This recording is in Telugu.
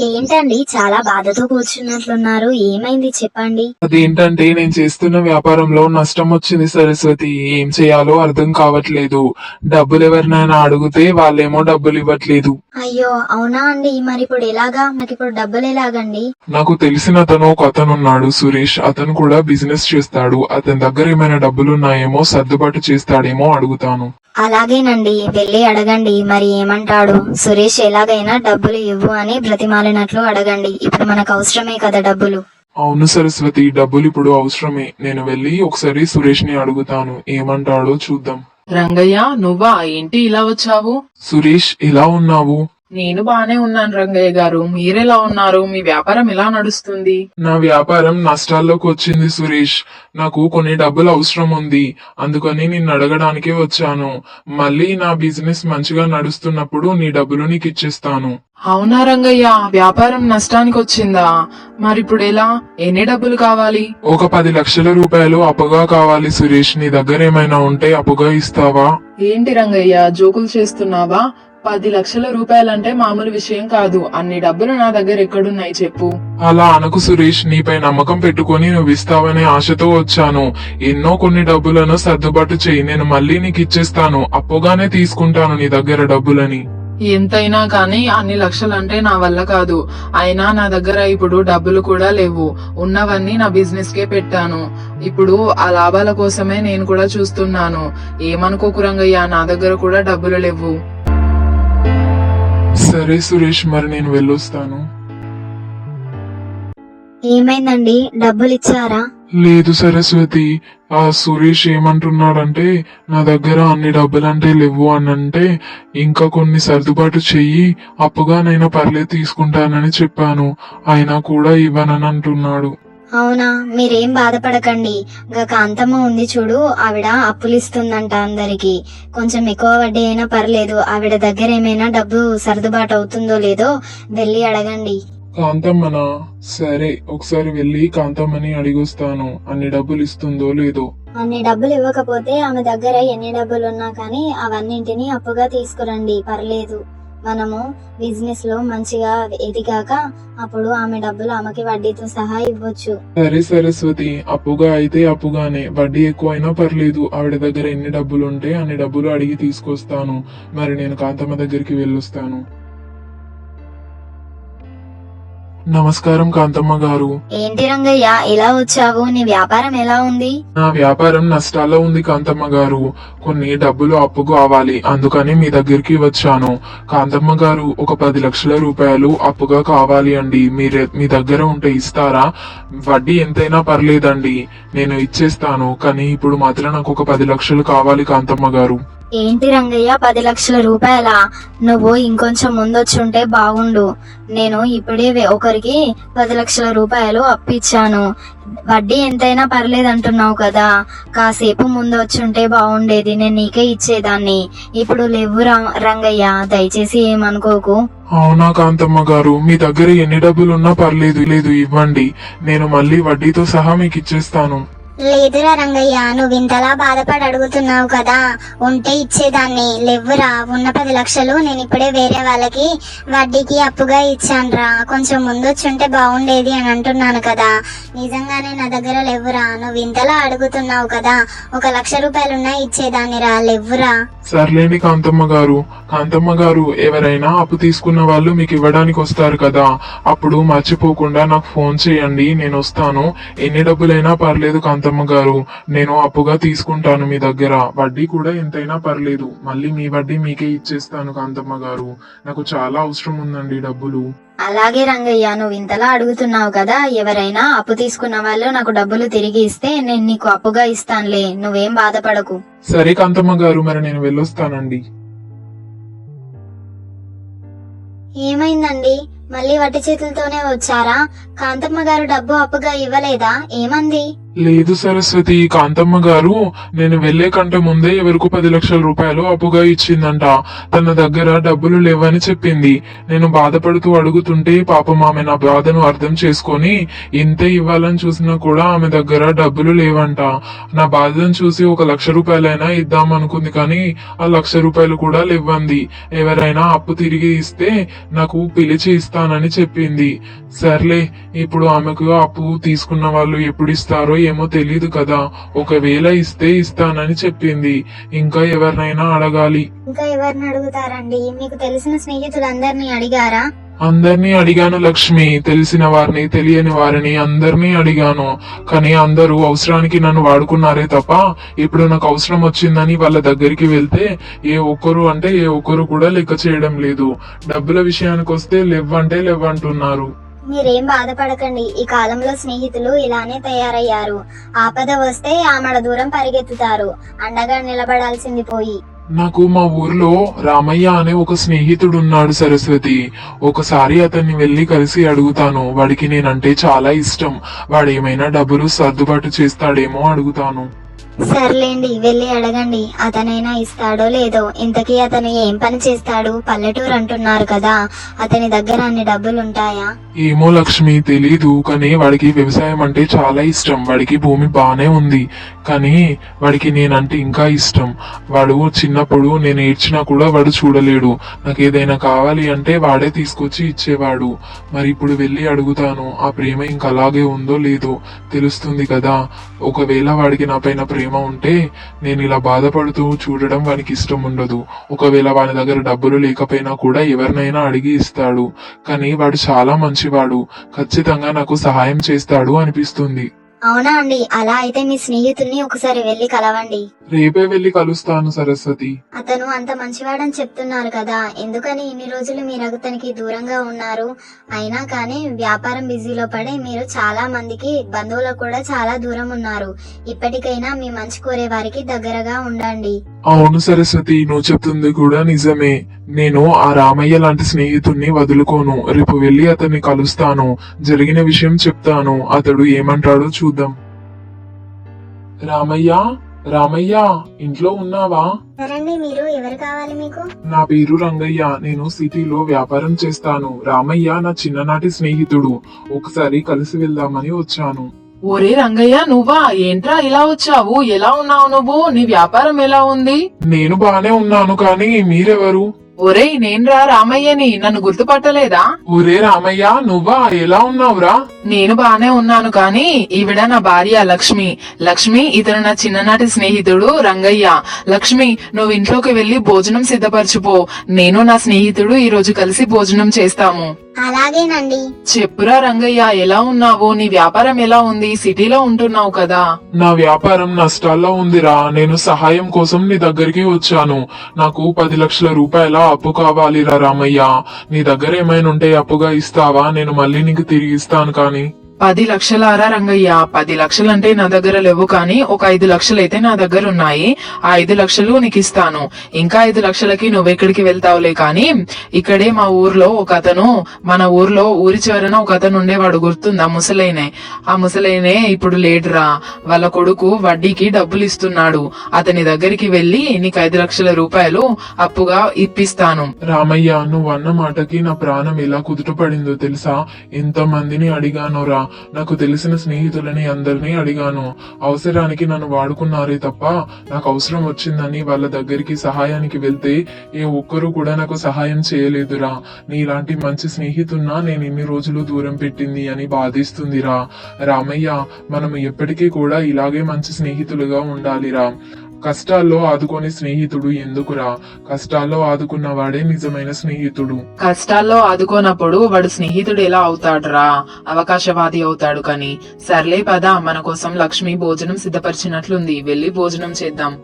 ఏంటండి చాలా బాధతో కూర్చున్నట్లున్నారు. ఏమైంది చెప్పండి. అదేంటంటే నేను చేస్తున్న వ్యాపారంలో నష్టం వచ్చింది సరస్వతి. ఏం చేయాలో అర్థం కావట్లేదు. డబ్బులు ఎవరినైనా అడిగితే వాళ్ళేమో డబ్బులు ఇవ్వట్లేదు. అయ్యో అవునా అండి? మరి ఇప్పుడు ఎలాగా? నాకు ఇప్పుడు డబ్బులు ఎలాగండి? నాకు తెలిసిన అతను ఒక అతను ఉన్నాడు సురేష్. అతను కూడా బిజినెస్ చేస్తాడు. అతని దగ్గర ఏమైనా డబ్బులు ఉన్నాయేమో సర్దుబాటు చేస్తాడేమో అడుగుతాను. అలాగేనండి వెళ్ళి అడగండి. మరి ఏమంటాడు? సురేష్ ఎలాగైనా డబ్బులు ఇవ్వు అని బ్రతిమాలినట్లు అడగండి. ఇప్పుడు మనకు అవసరమే కదా డబ్బులు. అవును సరస్వతి డబ్బులు ఇప్పుడు అవసరమే. నేను వెళ్ళి ఒకసారి సురేష్ని అడుగుతాను. ఏమంటాడో చూద్దాం. రంగయ్య నువ్వా? ఏంటి ఇలా వచ్చావు? సురేష్ ఎలా ఉన్నావు? నేను బానే ఉన్నాను రంగయ్య గారు. మీరెలా ఉన్నారు? మీ వ్యాపారం ఎలా నడుస్తుంది? నా వ్యాపారం నష్టాల్లోకి వచ్చింది సురేష్. నాకు కొన్ని డబ్బులు అవసరం ఉంది. అందుకని నిన్ను అడగడానికే వచ్చాను. మళ్ళీ నా బిజినెస్ మంచిగా నడుస్తున్నప్పుడు నీ డబ్బులు నీకు ఇచ్చేస్తాను అవునా రంగయ్య? వ్యాపారం నష్టానికి వచ్చిందా? మరిప్పుడు ఎలా? ఎన్ని డబ్బులు కావాలి? ఒక పది లక్షల రూపాయలు అప్పుగా కావాలి సురేష్. నీ దగ్గర ఏమైనా ఉంటే అప్పుగా ఇస్తావా? ఏంటి రంగయ్య? జోకులు చేస్తున్నావా? పది లక్షల రూపాయలంటే మామూలు విషయం కాదు. అన్ని డబ్బులు నా దగ్గర ఎక్కడున్నాయి చెప్పు. అలా అనకు సురేష్ నీపై నమ్మకం పెట్టుకొని నువ్వు ఇస్తావనే ఆశతో వచ్చాను. ఎన్నో కొన్ని డబ్బులను సర్దుబాటు చేయి నేను మళ్ళీ నీకు ఇచ్చేస్తాను అప్పుగానే తీసుకుంటాను నీ దగ్గర డబ్బులని. ఎంతైనా కానీ అన్ని లక్షలంటే నా వల్ల కాదు. అయినా నా దగ్గర ఇప్పుడు డబ్బులు కూడా లేవు. ఉన్నవన్నీ నా బిజినెస్ కే పెట్టాను. ఇప్పుడు ఆ లాభాల కోసమే నేను కూడా చూస్తున్నాను. ఏమనుకోకు రంగయ్య నా దగ్గర కూడా డబ్బులు లేవు. సరే సురేష్ మరి నేను వెళ్ళొస్తాను. ఏమైందండి? డబ్బులు ఇచ్చారా? లేదు సరస్వతి ఆ సురేష్ ఏమంటున్నాడంటే నా దగ్గర అన్ని డబ్బులంటే లేవు అని అంటే ఇంకా కొన్ని సర్దుబాటు చెయ్యి అప్పుగానైనా పర్లేదు తీసుకుంటానని చెప్పాను. అయినా కూడా ఇవ్వనని అంటున్నాడు. అవునా? మీరేం బాధపడకండి. ఇంకా కాంతమ్మ ఉంది చూడు ఆవిడ అప్పులు ఇస్తుందంట అందరికి. కొంచెం ఎక్కువ వడ్డీ అయినా పర్లేదు ఆవిడ దగ్గర ఏమైనా డబ్బు సర్దుబాటు అవుతుందో లేదో వెళ్ళి అడగండి. కాంతమ్మనా? సరే ఒకసారి వెళ్ళి కాంతమ్మని అడిగొస్తాను అన్ని డబ్బులు ఇస్తుందో లేదో. అన్ని డబ్బులు ఇవ్వకపోతే ఆమె దగ్గర ఎన్ని డబ్బులు ఉన్నా కానీ అవన్నింటినీ అప్పుగా తీసుకురండి పర్లేదు. మనము బిజినెస్లో మంచిగా ఎదిగాక అప్పుడు ఆమె డబ్బులు ఆమెకి వడ్డీతో సహా ఇవ్వచ్చు. సరే సరస్వతి అప్పుగా అయితే అప్పుగానే. వడ్డీ ఎక్కువైనా పర్లేదు. ఆవిడ దగ్గర ఎన్ని డబ్బులు ఉంటే అన్ని డబ్బులు అడిగి తీసుకొస్తాను. మరి నేను కాంతమ్మ దగ్గరికి వెళ్ళొస్తాను. నమస్కారం కాంతమ్మ గారు. ఏంటి రంగయ్య ఎలా వచ్చావు? నీ వ్యాపారం ఎలా ఉంది? నా వ్యాపారం నష్టాల్లో ఉంది కాంతమ్మ గారు. కొన్ని డబ్బులు అప్పు కావాలి అందుకని మీ దగ్గరికి వచ్చాను. కాంతమ్మ గారు ఒక పది లక్షల రూపాయలు అప్పుగా కావాలి అండి. మీరే మీ దగ్గర ఉంటే ఇస్తారా? వడ్డీ ఎంతైనా పర్లేదండి. నేను ఇచ్చేస్తాను కానీ ఇప్పుడు మాత్రం నాకు ఒక పది లక్షలు కావాలి కాంతమ్మ గారు. ఏంటి రంగయ్య పది లక్షల రూపాయల? నువ్వు ఇంకొంచెం ముందొచ్చుంటే బాగుండు నేను ఇప్పుడే ఒకరికి పది లక్షల రూపాయలు అప్పిచ్చాను. వడ్డీ ఎంతైనా పర్లేదు అంటున్నావు కదా. కాసేపు ముందు వచ్చుంటే బాగుండేది నేను నీకే ఇచ్చేదాన్ని. ఇప్పుడు లేవు రంగయ్య దయచేసి ఏమనుకోకు. అవునా కాంతమ్మ గారు మీ దగ్గర ఎన్ని డబ్బులు ఉన్నా పర్లేదు లేదు ఇవ్వండి. నేను మళ్ళీ వడ్డీతో సహా మీకు ఇచ్చేస్తాను లేదురా రంగయ్య నువ్వు ఇంతలా బాధపడి అడుగుతున్నావు కదా. ఉంటే ఇచ్చేదాన్ని. లేవురా ఉన్న పది లక్షలు నేను ఇప్పుడే వేరే వాళ్ళకి వడ్డీకి అప్పుగా ఇచ్చానురా. కొంచెం ముందొచ్చుంటే బాగుండేది అని అంటున్నాను కదా. నిజంగానే నా దగ్గర లేవురా నువ్వు ఇంతలా అడుగుతున్నావు కదా. ఒక లక్ష రూపాయలున్నా ఇచ్చేదాన్ని రా లేవురా. సర్లేమి కాంతమ్మ గారు. కాంతమ్మ గారు ఎవరైనా అప్పు తీసుకున్న వాళ్ళు మీకు ఇవ్వడానికి వస్తారు కదా. అప్పుడు మర్చిపోకుండా నాకు ఫోన్ చేయండి నేను వస్తాను. ఎన్ని డబ్బులైనా పర్లేదు కాంతమ్మ గారు నేను అప్పుగా తీసుకుంటాను మీ దగ్గర. వడ్డీ కూడా ఎంతైనా పర్లేదు. మళ్ళీ మీ వడ్డీ మీకే ఇచ్చేస్తాను కాంతమ్మ గారు. నాకు చాలా అవసరం ఉందండి డబ్బులు. అలాగే రంగయ్య నువ్వు ఇంతలా అడుగుతున్నావు కదా. ఎవరైనా అప్పు తీసుకున్న వాళ్ళు నాకు డబ్బులు తిరిగి ఇస్తే నేను నీకు అప్పుగా ఇస్తానులే. నువ్వేం బాధపడకు. సరే కాంతమ్మ గారు మరి నేను వెళ్ళొస్తానండి. ఏమైందండి? మళ్ళీ వట్టి చేతులతోనే వచ్చారా? కాంతమ్మ గారు డబ్బు అప్పుగా ఇవ్వలేదా? ఏమంది? లేదు సరస్వతి కాంతమ్మ గారు నేను వెళ్ళే కంటే ముందే ఎవరికి పది లక్షల రూపాయలు అప్పుగా ఇచ్చిందంట. తన దగ్గర డబ్బులు లేవని చెప్పింది. నేను బాధపడుతూ అడుగుతుంటే పాపం ఆమె నా బాధను అర్థం చేసుకొని ఇంతే ఇవ్వాలని చూసినా కూడా ఆమె దగ్గర డబ్బులు లేవంట. నా బాధను చూసి ఒక లక్ష రూపాయలైనా ఇద్దాం అనుకుంది కానీ ఆ లక్ష రూపాయలు కూడా లేవంది. ఎవరైనా అప్పు తిరిగి ఇస్తే నాకు పిలిచి ఇస్తానని చెప్పింది. సర్లే ఇప్పుడు ఆమెకు అప్పు తీసుకున్న వాళ్ళు ఎప్పుడు ఇస్తారో ఏమో తెలియదు కదా ఒకవేళ ఇస్తే ఇస్తానని చెప్పింది. ఇంకా ఎవరినైనా అడగాలి. ఇంకా ఎవరిని అడుగుతారండి? మీకు తెలిసిన స్నేహితులందరినీ అడిగారా? అందరినీ అడిగాను లక్ష్మి. తెలిసిన వారిని తెలియని వారిని అందరినీ అడిగాను. కానీ అందరూ అవసరానికి నన్ను వాడుకున్నారే తప్ప ఇప్పుడు నాకు అవసరం వచ్చిందని వాళ్ళ దగ్గరికి వెళ్తే ఏ ఒక్కరు అంటే ఏ ఒక్కరు కూడా లెక్క చేయడం లేదు. డబ్బుల విషయానికి వస్తే లెవ్వంటే లెవ్వంటున్నారు. మీరేం బాధపడకండి. ఈ కాలంలో స్నేహితులు ఇలానే తయారయ్యారు. ఆపద వస్తే ఆమడ దూరం పరిగెత్తుతారు. అండగా నిలబడాల్సింది పోయి. నాకు మా ఊర్లో రామయ్య అనే ఒక స్నేహితుడు ఉన్నాడు సరస్వతి. ఒకసారి అతన్ని వెళ్ళి కలిసి అడుగుతాను. వాడికి నేనంటే చాలా ఇష్టం. వాడేమైనా డబ్బులు సర్దుబాటు చేస్తాడేమో అడుగుతాను. సర్లేండి వెళ్ళి అడగండి. అతనైనా ఇస్తాడో లేదో? ఇంతకీ అతను ఏం పని చేస్తాడు? పల్లెటూరు అంటున్నారు కదా. అతని దగ్గర అన్ని డబ్బులు ఉంటాయా ఏమో లక్ష్మి తెలీదు. కానీ వాడికి వ్యవసాయం అంటే చాలా ఇష్టం. వాడికి భూమి బానే ఉంది. కానీ వాడికి నేనంటే ఇంకా ఇష్టం. వాడు చిన్నప్పుడు నేను ఏడ్చినా కూడా వాడు చూడలేడు. నాకు ఏదైనా కావాలి అంటే వాడే తీసుకొచ్చి ఇచ్చేవాడు. మరి ఇప్పుడు వెళ్ళి అడుగుతాను. ఆ ప్రేమ ఇంకా అలాగే ఉందో లేదో తెలుస్తుంది కదా. ఒకవేళ వాడికి నా పైన ప్రేమ ఉంటే నేను ఇలా బాధపడుతూ చూడడం వానికి ఇష్టం ఉండదు. ఒకవేళ వాని దగ్గర డబ్బులు లేకపోయినా కూడా ఎవరినైనా అడిగి ఇస్తాడు. కానీ వాడు చాలా మంచివాడు. ఖచ్చితంగా నాకు సహాయం చేస్తాడు అనిపిస్తుంది. అవునా అండి? అలా అయితే మీ స్నేహితుల్ని ఒకసారి వెళ్ళి కలవండి. రేపే వెళ్ళి కలుస్తాను సరస్వతి. అతను అంత మంచివాడని చెప్తున్నారు కదా ఎందుకని ఇన్ని రోజులు మీరు అతనికి దూరంగా ఉన్నారు? అయినా కానీ వ్యాపారం బిజీలో పడి మీరు చాలా మందికి బంధువులకు కూడా చాలా దూరం ఉన్నారు. ఇప్పటికైనా మీ మంచి కోరే వారికి దగ్గరగా ఉండండి. అవును సరస్వతి నువ్వు చెప్తుంది కూడా నిజమే. నేను ఆ రామయ్య లాంటి స్నేహితుణ్ణి వదులుకోను. రేపు వెళ్ళి అతన్ని కలుస్తాను. జరిగిన విషయం చెప్తాను. అతడు ఏమంటాడో చూద్దాం. రామయ్య రామయ్య ఇంట్లో ఉన్నావా? మీరు? ఎవరు కావాలి మీకు? నా పేరు రంగయ్య. నేను సిటీలో వ్యాపారం చేస్తాను. రామయ్య నా చిన్ననాటి స్నేహితుడు. ఒకసారి కలిసి వెళ్దామని వచ్చాను. ఒరే రంగయ్య నువ్వా? ఏంట్రా ఇలా వచ్చావు? ఎలా ఉన్నావు నువ్వు? నీ వ్యాపారం ఎలా ఉంది? నేను బానే ఉన్నాను కానీ మీరెవరు? ఒరేయ్ నేన్రా రామయ్యని నన్ను గుర్తుపట్టలేదా? ఒరే రామయ్య నువ్వా? ఎలా ఉన్నావురా? నేను బానే ఉన్నాను కానీ ఈవిడ నా భార్య లక్ష్మి. లక్ష్మి ఇతను నా చిన్ననాటి స్నేహితుడు రంగయ్య. లక్ష్మి నువ్వు ఇంట్లోకి వెళ్ళి భోజనం సిద్ధపరచుపో. నేను నా స్నేహితుడు ఈ రోజు కలిసి భోజనం చేస్తాము. అలాగేనండి. చెప్పురా రంగయ్య ఎలా ఉన్నావు? నీ వ్యాపారం ఎలా ఉంది? సిటీలో ఉంటున్నావు కదా. నా వ్యాపారం నష్టాల్లో ఉందిరా. నేను సహాయం కోసం నీ దగ్గరికి వచ్చాను. నాకు పది లక్షల రూపాయల అప్పు కావాలిరా రామయ్య. నీ దగ్గర ఏమైనా ఉంటే అప్పుగా ఇస్తావా? నేను మళ్ళీ నీకు తిరిగి ఇస్తాను కానీ. పది లక్షలారా రంగయ్య పది లక్షలంటే నా దగ్గర లేవు కానీ ఒక ఐదు లక్షలైతే నా దగ్గర ఉన్నాయి ఆ ఐదు లక్షలు నీకు ఇస్తాను ఇంకా ఐదు లక్షలకి నువ్వెక్కడికి వెళ్తావులే కానీ ఇక్కడే మా ఊర్లో ఒక అతను మన ఊర్లో ఊరి చివరన ఒక అతను ఉండేవాడు గుర్తుందా ముసలైనే? ఆ ముసలైనే ఇప్పుడు లేడురా. వాళ్ళ కొడుకు వడ్డీకి డబ్బులు ఇస్తున్నాడు అతని దగ్గరికి వెళ్ళి నీకు ఐదు లక్షల రూపాయలు అప్పుగా ఇప్పిస్తాను. రామయ్య నువ్వు అన్న మాటకి నా ప్రాణం ఎలా కుదుటపడిందో తెలుసా? ఎంతో మందిని అడిగానోరా. నాకు తెలిసిన స్నేహితులని అందరినీ అడిగాను. అవసరానికి నన్ను వాడుకున్నారే తప్ప నాకు అవసరం వచ్చిందని వాళ్ళ దగ్గరికి సహాయానికి వెళ్తే ఏ ఒక్కరు కూడా నాకు సహాయం చేయలేదురా. నీలాంటి మంచి స్నేహితున్నా నేను ఇన్ని రోజులు దూరం పెట్టింది అని బాధిస్తుందిరా. రామయ్య మనం ఎప్పటికీ కూడా ఇలాగే మంచి స్నేహితులుగా ఉండాలిరా. కష్టాల్లో ఆదుకునే స్నేహితుడు ఎందుకురా? కష్టాల్లో ఆదుకున్న వాడే నిజమైన స్నేహితుడు. కష్టాల్లో ఆదుకోనప్పుడు వాడు స్నేహితుడు ఎలా అవుతాడురా? అవకాశవాది అవుతాడు కానీ. సర్లే పద మన కోసం లక్ష్మి భోజనం సిద్ధపరిచినట్లుంది. వెళ్ళి భోజనం చేద్దాం.